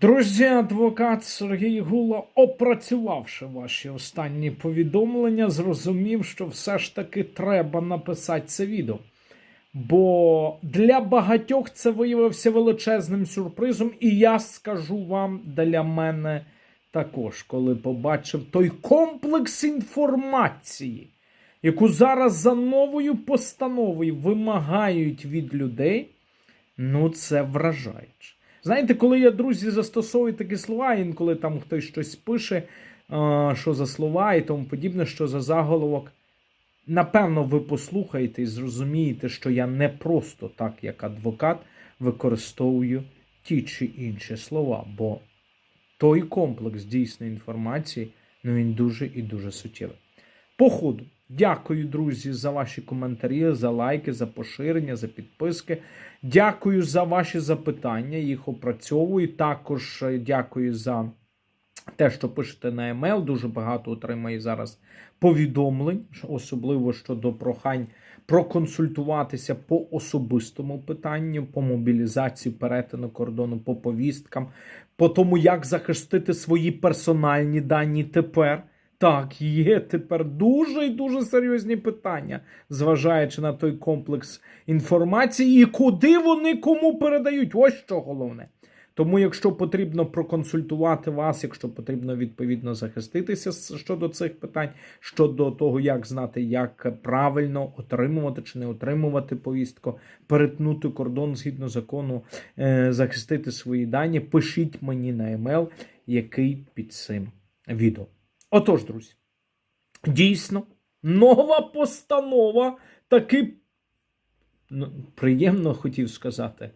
Друзі, адвокат Сергій Гула, опрацювавши ваші останні повідомлення, зрозумів, що все ж таки треба написати це відео. Бо для багатьох це виявився величезним сюрпризом, і я скажу вам для мене також, коли побачив той комплекс інформації, яку зараз за новою постановою вимагають від людей, ну це вражаюче. Знаєте, коли я, друзі, застосовую такі слова, інколи там хтось щось пише, що за слова і тому подібне, що за заголовок. Напевно, ви послухаєте і зрозумієте, що я не просто так, як адвокат, використовую ті чи інші слова, бо той комплекс дійсної інформації, ну він дуже і дуже суттєвий. По ходу, дякую, друзі, за ваші коментарі, за лайки, за поширення, за підписки. Дякую за ваші запитання, їх опрацьовую. Також е, дякую за те, що пишете на емейл. Дуже багато отримаю зараз повідомлень, особливо щодо прохань проконсультуватися по особистому питанню, по мобілізації, перетину кордону, по повісткам, по тому, як захистити свої персональні дані тепер. Так, є тепер дуже і дуже серйозні питання, зважаючи на той комплекс інформації, і куди вони кому передають. Ось що головне. Тому, якщо потрібно проконсультувати вас, якщо потрібно відповідно захиститися щодо цих питань, щодо того, як знати, як правильно отримувати чи не отримувати повістку, перетнути кордон згідно закону, е, захистити свої дані, пишіть мені на емейл, який під цим відео. Отож, друзі, дійсно, нова постанова таки ну, приємно хотів сказати.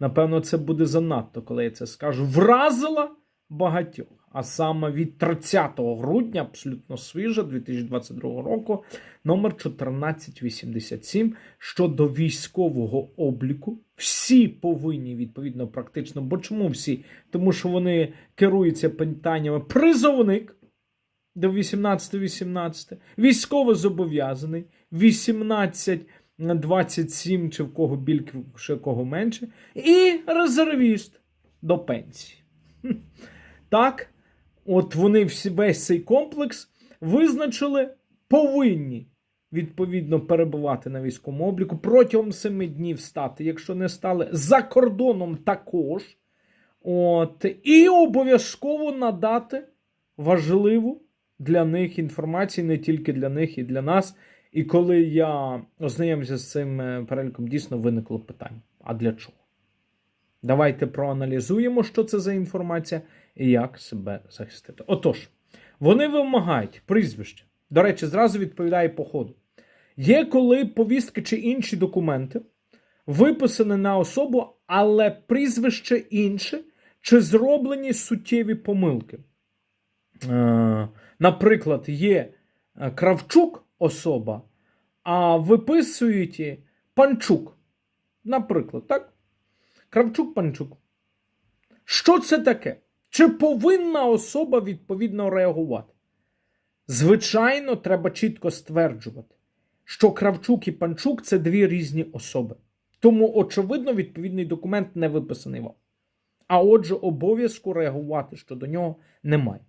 Напевно, це буде занадто, коли я це скажу. Вразила багатьох. А саме від 30 грудня, абсолютно свіжа, 2022 року, номер 1487 щодо військового обліку. Всі повинні відповідно практично. Бо чому всі? Тому що вони керуються питаннями призовник до 18-18, військово зобов'язаний, 18 27 чи в кого більше, кого менше, і резервіст до пенсії. Так, от вони весь цей комплекс визначили, повинні відповідно перебувати на військовому обліку протягом 7 днів стати, якщо не стали, за кордоном також. От, і обов'язково надати важливу для них інформацію, не тільки для них, і для нас. І коли я ознайомився з цим е, переліком, дійсно виникло питання: а для чого? Давайте проаналізуємо, що це за інформація і як себе захистити. Отож, вони вимагають прізвище. До речі, зразу відповідає по ходу. Є коли повістки чи інші документи виписані на особу, але прізвище інше, чи зроблені суттєві помилки. Наприклад, є е, Кравчук особа, а виписують Панчук. Наприклад, так? Кравчук Панчук. Що це таке? Чи повинна особа відповідно реагувати? Звичайно, треба чітко стверджувати, що Кравчук і Панчук це дві різні особи. Тому, очевидно, відповідний документ не виписаний вам. А отже, обов'язку реагувати щодо нього немає.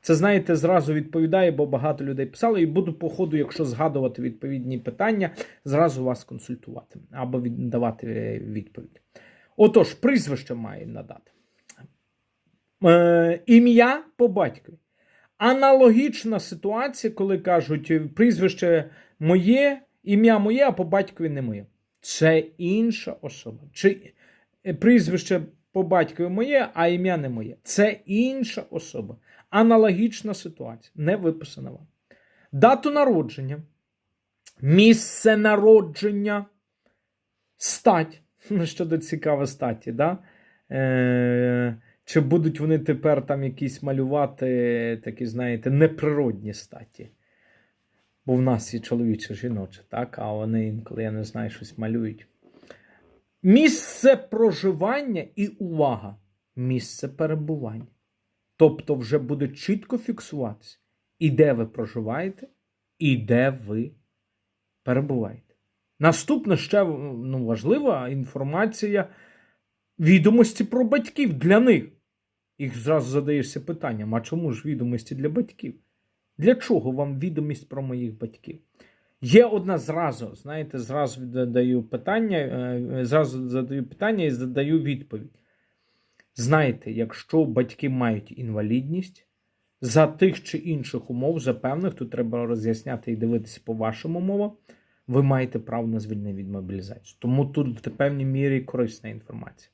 Це, знаєте, зразу відповідає, бо багато людей писали, і буду по ходу, якщо згадувати відповідні питання, зразу вас консультувати або давати е, відповідь. Отож, прізвище має надати. Е, ім'я по батькові. Аналогічна ситуація, коли кажуть е, прізвище моє, ім'я моє, а по батькові не моє. Це інша особа. Чи е, прізвище по батькові моє, а ім'я не моє. Це інша особа. Аналогічна ситуація, не виписана вам. Дату народження, місце народження, стать. Щодо цікаве статі, да? Е, чи будуть вони тепер там якісь малювати такі, знаєте, неприродні статі? Бо в нас є чоловіче жіноче, так? А вони інколи, я не знаю, щось малюють. Місце проживання і увага. Місце перебування. Тобто вже буде чітко фіксуватися, і де ви проживаєте, і де ви перебуваєте. Наступна ще ну, важлива інформація відомості про батьків для них. І зразу задаєшся питанням: а чому ж відомості для батьків? Для чого вам відомість про моїх батьків? Є одна зразу, знаєте, зразу задаю питання, е, зразу задаю питання і задаю відповідь. Знаєте, якщо батьки мають інвалідність, за тих чи інших умов, за певних, тут треба роз'ясняти і дивитися по вашим умовам, ви маєте право на звільнення від мобілізації. Тому тут в певній мірі корисна інформація.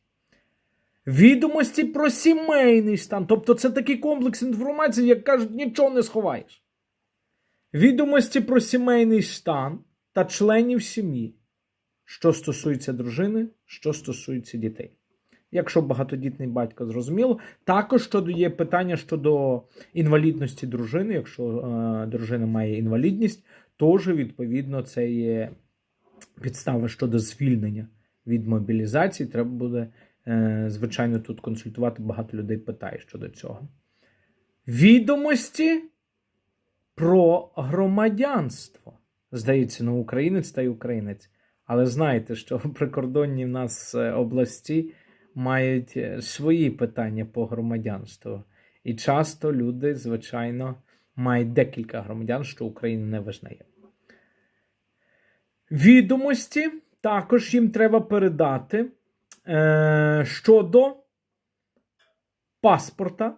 Відомості про сімейний стан. Тобто це такий комплекс інформації, як кажуть, нічого не сховаєш. Відомості про сімейний стан та членів сім'ї, що стосується дружини, що стосується дітей. Якщо багатодітний батько зрозуміло, також щодо є питання щодо інвалідності дружини. Якщо е, дружина має інвалідність, теж відповідно це є підстава щодо звільнення від мобілізації. Треба буде, е, звичайно, тут консультувати. Багато людей питає щодо цього. Відомості про громадянство. Здається, ну, українець та й українець. Але знаєте, що в прикордонні в нас е, області мають е, свої питання по громадянству. І часто люди, звичайно, мають декілька громадян, що Україна не визнає. Відомості також їм треба передати е, щодо паспорта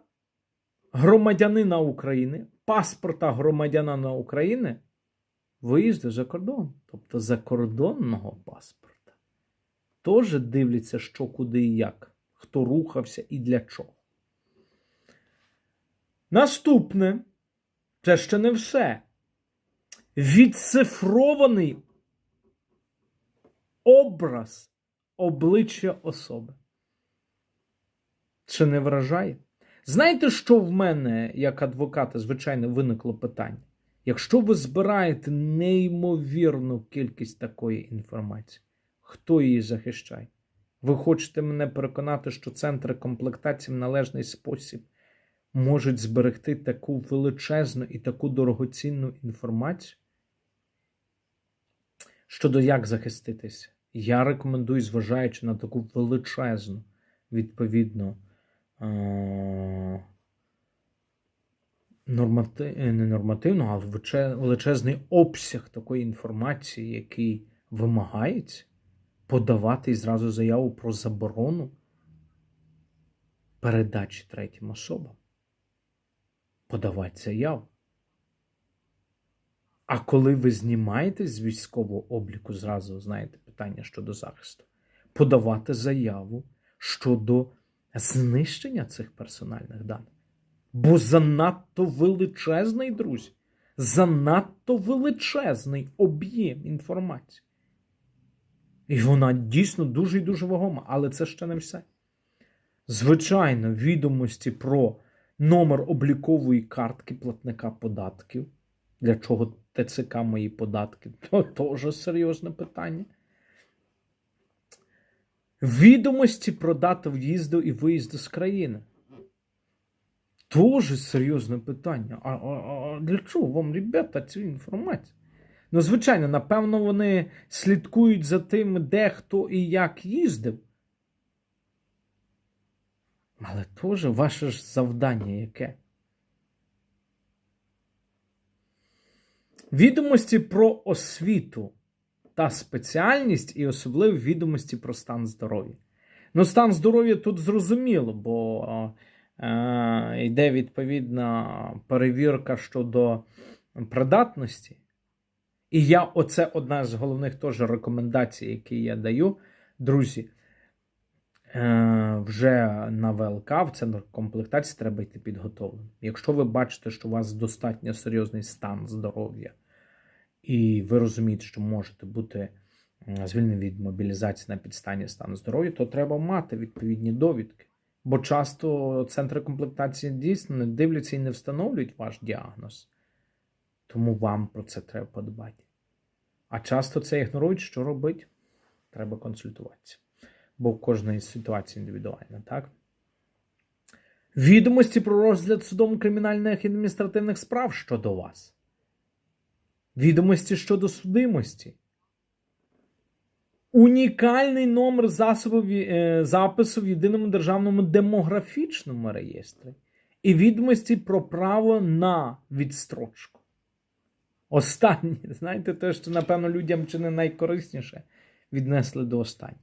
громадянина України, паспорта громадянина України виїзду за кордон, тобто закордонного паспорта. Теж дивляться, що куди і як, хто рухався і для чого. Наступне, це ще не все. Відцифрований образ обличчя особи. Чи не вражає? Знаєте, що в мене, як адвоката, звичайно, виникло питання? Якщо ви збираєте неймовірну кількість такої інформації, хто її захищає? Ви хочете мене переконати, що центри комплектації в належний спосіб можуть зберегти таку величезну і таку дорогоцінну інформацію? Щодо як захиститися, я рекомендую, зважаючи на таку величезну, відповідно, нормати... е, не нормативну, величе- величезний обсяг такої інформації, який вимагається, подавати зразу заяву про заборону передачі третім особам. Подавати заяву. А коли ви знімаєтесь з військового обліку, зразу знаєте питання щодо захисту, подавати заяву щодо знищення цих персональних даних. Бо занадто величезний, друзі, занадто величезний об'єм інформації. І вона дійсно дуже і дуже вагома, але це ще не все. Звичайно, відомості про номер облікової картки платника податків. Для чого ТЦК мої податки? То теж серйозне питання. Відомості про дату в'їзду і виїзду з країни. Тоже серйозне питання. А, а, а для чого вам, ребята, цю інформацію? Ну, звичайно, напевно, вони слідкують за тим, де хто і як їздив. Але теж ваше ж завдання яке? Відомості про освіту та спеціальність, і особливо відомості про стан здоров'я. Ну, стан здоров'я тут зрозуміло, бо е, йде відповідна перевірка щодо придатності. І я, оце одна з головних теж рекомендацій, які я даю, друзі. Е, вже на ВЛК в центр комплектації треба йти підготовленим. Якщо ви бачите, що у вас достатньо серйозний стан здоров'я, і ви розумієте, що можете бути звільнені від мобілізації на підстані стану здоров'я, то треба мати відповідні довідки. Бо часто центри комплектації дійсно не дивляться і не встановлюють ваш діагноз. Тому вам про це треба подбати. А часто це ігнорують, що робить? Треба консультуватися. Бо в кожної ситуації індивідуальна, так? Відомості про розгляд судом кримінальних і адміністративних справ щодо вас. Відомості щодо судимості. унікальний номер засобу, е, запису в єдиному державному демографічному реєстрі і відомості про право на відстрочку. Останнє, знаєте, те, що, напевно, людям чи не найкорисніше віднесли до останнього.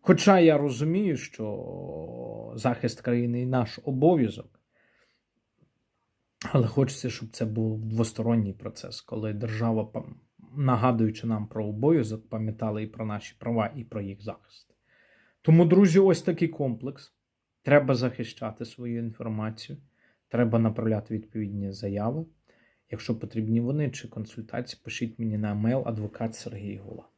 Хоча я розумію, що захист країни і наш обов'язок, але хочеться, щоб це був двосторонній процес, коли держава, нагадуючи нам про обов'язок, пам'ятала і про наші права, і про їх захист. Тому, друзі, ось такий комплекс. Треба захищати свою інформацію, треба направляти відповідні заяви. Якщо потрібні вони чи консультації, пишіть мені на емейл адвокат Сергій Гула.